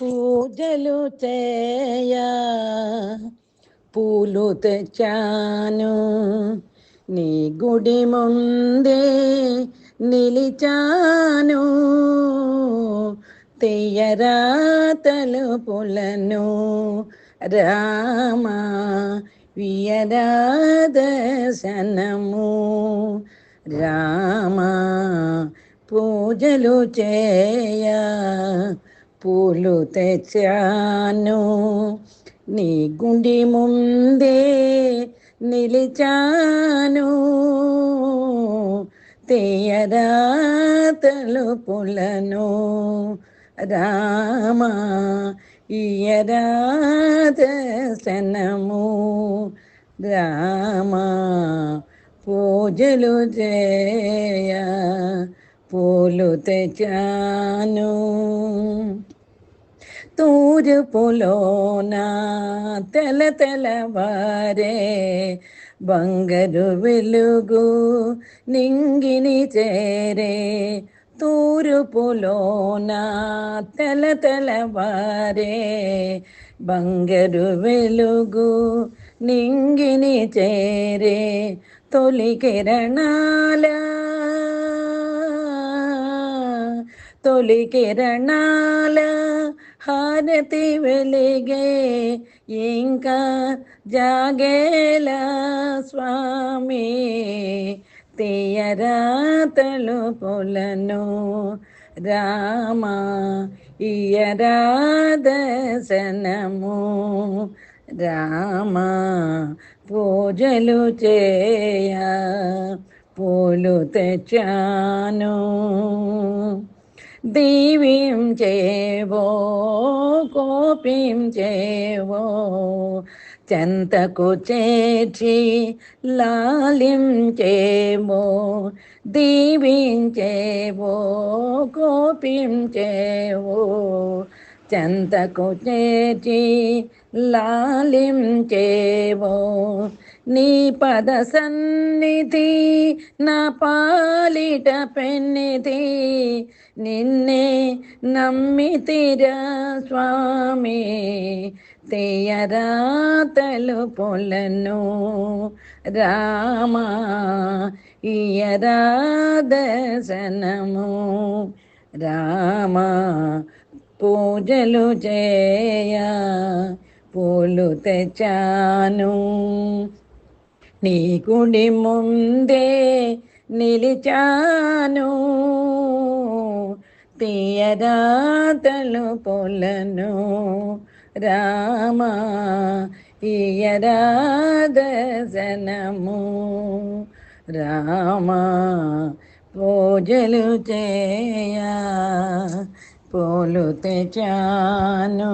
పూజలు చేయ పూలు తెచ్చాను. నీ గుడి ముందే నిలిచాను. తెయ్యరా తలుపులను రామా వియరా దర్శనము రామా పూజలు చేయ పూలు తెచ్చాను. నీ గుండి ముందే నిలిచాను. తీయరా తలుపులను రామా ఇయరా దర్శనము రామా పూజలు చేయ. పూలు తెచ్చాను. తూర్పులోన తెల తెలవారే బంగారు వెలుగు నింగిని చేరే తూర్పులోన తెల తెలవారే బంగారు వెలుగు నింగిని చేరే తొలి కిరణాలా తొలి కిరణాల హారతి వెలిగే ఇంకా జాగేలా స్వామి తీయరా తలుపులను రామా ఇయరా దర్శనము రామా పూజలు చేయ పూలు తెచ్చాను. దీవించేవో కోపించేవో చెంతకు చేర్చి లాలించేవో దీవించేవో కోపించేవో చెంతకు చేర్చి లాలించేవో నీ పద సన్నిధి నా పాలిట పెన్నిధి నిన్నే నమ్మితిరా స్వామి. తెయరా తలుపులను రామా ఇయరా దర్శనము రామా. పూజలు చేయ పూలు తెచ్చాను. నీ గుడి ముందే నిలిచాను. తీయరా తలుపులను రామా ఇయరా దర్శనము రామా పూజలు చేయ పూలు తెచాను